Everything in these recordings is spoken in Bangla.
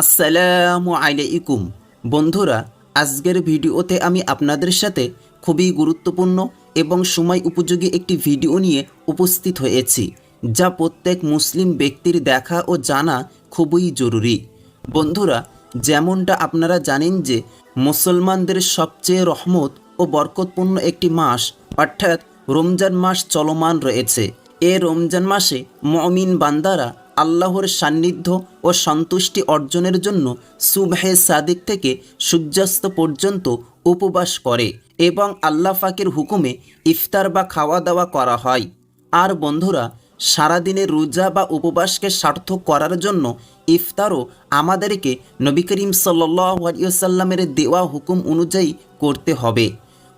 আসসালামু আলাইকুম। বন্ধুরা, আজকের ভিডিওতে আমি আপনাদের সাথে খুবই গুরুত্বপূর্ণ এবং সময় উপযোগী একটি ভিডিও নিয়ে উপস্থিত হয়েছি, যা প্রত্যেক মুসলিম ব্যক্তির দেখা ও জানা খুবই জরুরি। বন্ধুরা, যেমনটা আপনারা জানেন যে মুসলমানদের সবচেয়ে রহমত ও বরকতপূর্ণ একটি মাস, অর্থাৎ রমজান মাস চলমান রয়েছে। এ রমজান মাসে মমিন বান্দারা আল্লাহর সান্নিধ্য ও সন্তুষ্টি অর্জনের জন্য সুবহে সাদিক থেকে সূর্যাস্ত পর্যন্ত উপবাস করে এবং আল্লাহ ফাকের হুকুমে ইফতার বা খাওয়া দাওয়া করা হয়। আর বন্ধুরা, সারাদিনের রোজা বা উপবাসকে সার্থক করার জন্য ইফতারও আমাদেরকে নবী করিম সাল্লাসাল্লামের দেওয়া হুকুম অনুযায়ী করতে হবে।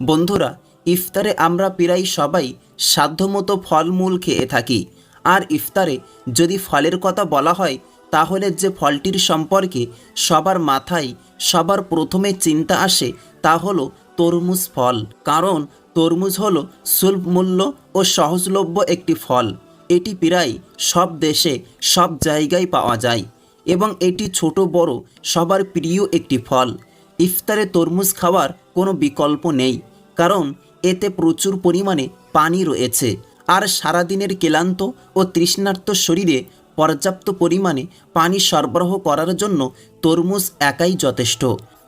বন্ধুরা, ইফতারে আমরা প্রায় সবাই সাধ্যমতো ফলমূল খেয়ে থাকি। আর ইফতারে যদি ফলের কথা বলা হয়, তাহলে যে ফলটির সম্পর্কে সবার মাথায় সবার প্রথমে চিন্তা আসে, তা হলো তরমুজ ফল। কারণ তরমুজ হলো সুলভ মূল্য ও সহজলভ্য একটি ফল। এটি প্রায় সব দেশে সব জায়গায় পাওয়া যায় এবং এটি ছোট বড় সবার প্রিয় একটি ফল। ইফতারে তরমুজ খাওয়ার কোনো বিকল্প নেই, কারণ এতে প্রচুর পরিমাণে পানি রয়েছে। আর সারাদিনের ক্লান্ত ও তৃষ্ণার্ত শরীরে পর্যাপ্ত পরিমাণে পানি সরবরাহ করার জন্য তরমুজ একাই যথেষ্ট।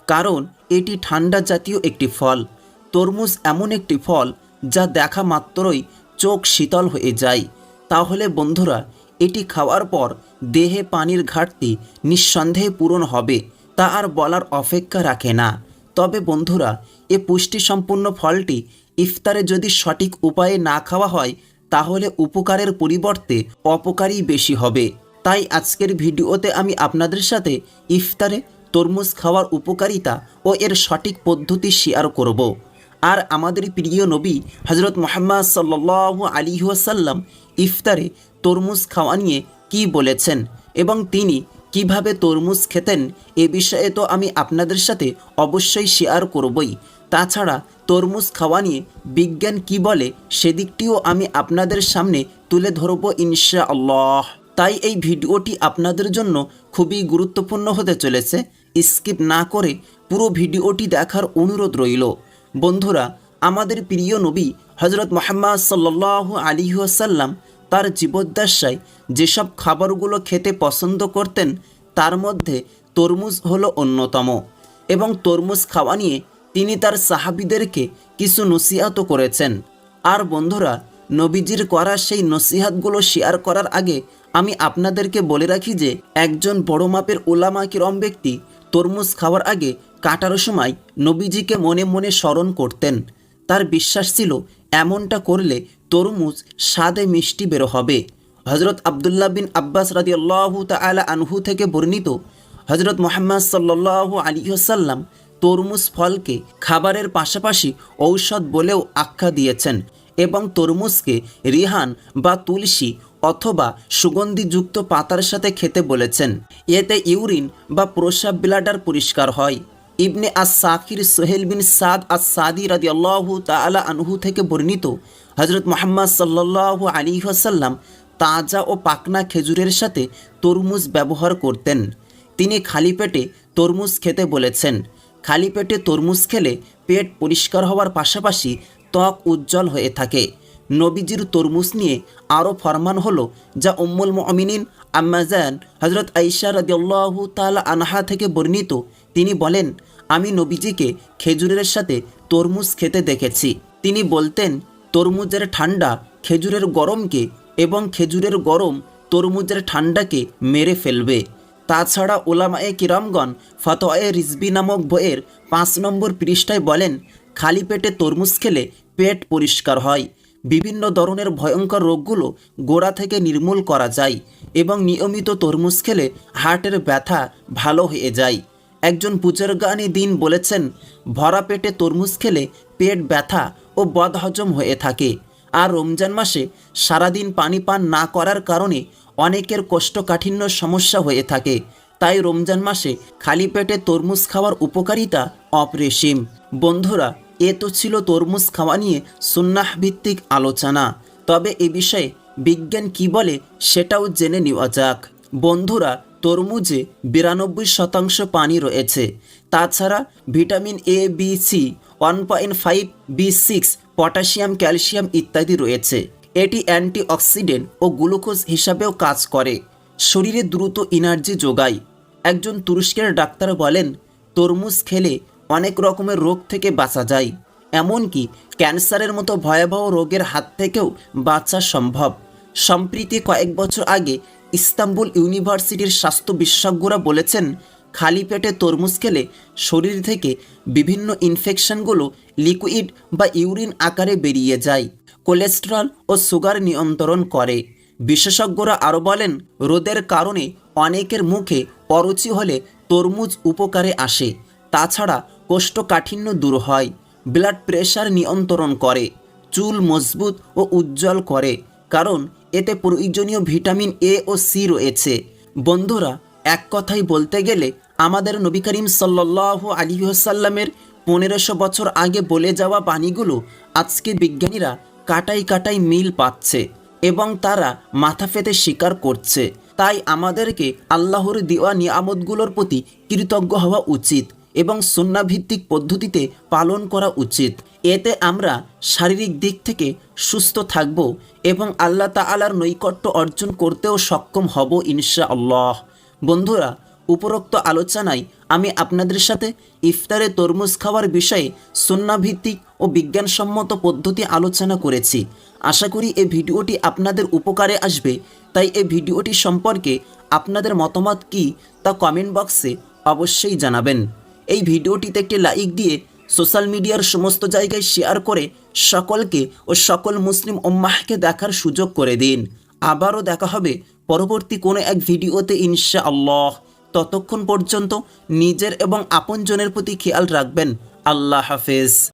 কারণ এটি ঠান্ডা জাতীয় একটি ফল। তরমুজ এমন একটি ফল যা দেখা মাত্রই চোখ শীতল হয়ে যায়। তাহলে বন্ধুরা, এটি খাওয়ার পর দেহে পানির ঘাটতি নিঃসন্দেহে পূরণ হবে, তা আর বলার অপেক্ষা রাখে না। তবে বন্ধুরা, এ পুষ্টিসম্পন্ন ফলটি ইফতারে যদি সঠিক উপায়ে না খাওয়া হয়, তাহলে উপকারের পরিবর্তে অপকারই বেশি হবে। তাই আজকের ভিডিওতে আমি আপনাদের সাথে ইফতারে তরমুজ খাওয়ার উপকারিতা ও এর সঠিক পদ্ধতি শেয়ার করব। আর আমাদের প্রিয় নবী হজরত মোহাম্মদ সাল্লাহ আলী ওয়াসাল্লাম ইফতারে তরমুজ খাওয়া নিয়ে কী বলেছেন এবং তিনি কীভাবে তরমুজ খেতেন, এ বিষয়ে তো আমি আপনাদের সাথে অবশ্যই শেয়ার করবই। তাছাড়া তরমুজ খাওয়া নিয়ে বিজ্ঞান কি বলে সেদিকটিও আমি আপনাদের সামনে তুলে ধরব ইনশা আল্লাহ তাই এই ভিডিওটি আপনাদের জন্য খুবই গুরুত্বপূর্ণ হতে চলেছে। স্কিপ না করে পুরো ভিডিওটি দেখার অনুরোধ রইল। বন্ধুরা, আমাদের প্রিয় নবী হজরত মোহাম্মদ সাল্লাহ আলী আসাল্লাম তার জীবদ্দশায় যেসব খাবারগুলো খেতে পছন্দ করতেন, তার মধ্যে তরমুজ হলো অন্যতম। এবং তরমুজ খাওয়া নিয়ে তিনি তার সাহাবিদেরকে কিছু নসিহাতও করেছেন। আর বন্ধুরা, নবীজির করা সেই নসিহাতগুলো শেয়ার করার আগে আমি আপনাদেরকে বলে রাখি যে, একজন বড় মাপের ওলামা কিরম ব্যক্তি তরমুজ খাওয়ার আগে কাটার সময় নবীজিকে মনে মনে স্মরণ করতেন। তার বিশ্বাস ছিল, এমনটা করলে তরমুজ স্বাদে মিষ্টি বেরো হবে। হজরত আবদুল্লাহ বিন আব্বাস রাদি আল্লাহ তালা আনহু থেকে বর্ণিত হজরত মোহাম্মদ সাল্লাহ আলী আসাল্লাম তরমুজ ফলকে খাবারের পাশাপাশি ঔষধ বলেও আখ্যা দিয়েছেন এবং তরমুজকে রিহান বা তুলসী অথবা সুগন্ধিযুক্ত পাতার সাথে খেতে বলেছেন। এতে ইউরিন বা প্রসাব ব্লাডার পরিষ্কার হয়। ইবনে আস সাকির সোহেল বিন সাদ আস সাদি রাদি আল্লাহ তালা আনহু থেকে বর্ণিত হজরত মোহাম্মদ সাল্লাহ আলী আসাল্লাম তাজা ও পাকনা খেজুরের সাথে তরমুজ ব্যবহার করতেন। তিনি খালি পেটে তরমুজ খেতে বলেছেন। খালি পেটে তরমুজ খেলে পেট পরিষ্কার হওয়ার পাশাপাশি ত্বক উজ্জ্বল হয়ে থাকে। নবীজির তরমুজ নিয়ে আরও ফরমান হলো যা উম্মুল মমিনিন আম্মাজান হজরত আইসা রদিয়াল্লাহু তালা আনহা থেকে বর্ণিত। তিনি বলেন, আমি নবীজিকে খেজুরের সাথে তরমুজ খেতে দেখেছি। তিনি বলতেন, তরমুজের ঠান্ডা খেজুরের গরমকে এবং খেজুরের গরম তরমুজের ঠান্ডাকে মেরে ফেলবে। তাছাড়া ওলামায়ে কিরামগণ ফতোয়ে রিজবি নামক বইয়ের পাঁচ নম্বর পৃষ্ঠায় বলেন, খালি পেটে তরমুজ খেলে পেট পরিষ্কার হয়। বিভিন্ন ধরনের ভয়ঙ্কর রোগগুলো গোড়া থেকে নির্মূল করা যায় এবং নিয়মিত তরমুজ খেলে হার্টের ব্যথা ভালো হয়ে যায়। একজন বুজুর্গানি দিন বলেছেন, ভরা পেটে তরমুজ খেলে পেট ব্যথা ও বদহজম হয়ে থাকে। আর রমজান মাসে সারাদিন পানি পান না করার কারণে অনেকের কোষ্ঠকাঠিন্য সমস্যা হয়ে থাকে। তাই রমজান মাসে খালি পেটে তরমুজ খাওয়ার উপকারিতা অপরিসীম। বন্ধুরা, এ তো ছিল তরমুজ খাওয়া নিয়ে সুন্নাহ ভিত্তিক আলোচনা। তবে এ বিষয়ে বিজ্ঞান কি বলে সেটাও জেনে নেওয়া যাক। বন্ধুরা, তরমুজে বিরানব্বই শতাংশ পানি রয়েছে। তাছাড়া vitamin A, B, C, one point five, B six, potassium, calcium ইত্যাদি রয়েছে। এটি অ্যান্টিঅক্সিডেন্ট ও গ্লুকোজ হিসাবেও কাজ করে। শরীরে দ্রুত এনার্জি যোগায়। একজন তুরস্কের ডাক্তার বলেন, তরমুজ খেলে অনেক রকমের রোগ থেকে বাঁচা যায়। এমনকি ক্যান্সারের মতো ভয়াবহ রোগের হাত থেকেও বাঁচা সম্ভব। সম্প্রতি কয়েক বছর আগে ইস্তাম্বুল ইউনিভার্সিটির স্বাস্থ্য বিশেষজ্ঞরা বলেছেন, খালি পেটে তরমুজ খেলে শরীর থেকে বিভিন্ন ইনফেকশনগুলো লিকুইড বা ইউরিন আকারে বেরিয়ে যায়। কোলেস্টেরল ও সুগার নিয়ন্ত্রণ করে। বিশেষজ্ঞরা আরও বলেন, রোদের কারণে অনেকের মুখে অরুচি হলে তরমুজ উপকারে আসে, তাছাড়া কোষ্ঠকাঠিন্য দূর হয় ব্লাড প্রেশার নিয়ন্ত্রণ করে, চুল মজবুত ও উজ্জ্বল করে, কারণ এতে প্রয়োজনীয় ভিটামিন এ ও সি রয়েছে। বন্ধুরা, এক কথাই বলতে গেলে, আমাদের নবী করিম সাল্লাহ আলী সাল্লামের পনেরোশো বছর আগে বলে যাওয়া বাণীগুলো আজকে বিজ্ঞানীরা কাটাই কাটাই মিল পাচ্ছে এবং তারা মাথা পেতে স্বীকার করছে। তাই আমাদেরকে আল্লাহর দেওয়া নিয়ামতগুলোর প্রতি কৃতজ্ঞ হওয়া উচিত এবং সুন্নাভিত্তিক পদ্ধতিতে পালন করা উচিত। এতে আমরা শারীরিক দিক থেকে সুস্থ থাকব এবং আল্লাহ তাআলার নৈকট্য অর্জন করতেও সক্ষম হব ইনশা আল্লাহ বন্ধুরা উপরোক্ত আলোচনায় আমি আপনাদের সাথে ইফতারে তরমুজ খাওয়ার বিষয়ে সুন্নাভিত্তিক ও বিজ্ঞানসম্মত পদ্ধতি আলোচনা করেছি। আশা করি এই ভিডিওটি আপনাদের উপকারে আসবে। তাই এই ভিডিওটি সম্পর্কে আপনাদের মতামত কি তা কমেন্ট বক্সে অবশ্যই জানাবেন। এই ভিডিওটিতে একটি লাইক দিয়ে সোশ্যাল মিডিয়ার সমস্ত জায়গায় শেয়ার করে সকলকে ও সকল মুসলিম ওম্মাহকে দেখার সুযোগ করে দিন। আবারও দেখা হবে পরবর্তী কোনো এক ভিডিওতে ইনশা আল্লাহ ততক্ষণ পর্যন্ত নিজের এবং আপনজনের প্রতি খেয়াল রাখবেন। আল্লাহ হাফেজ।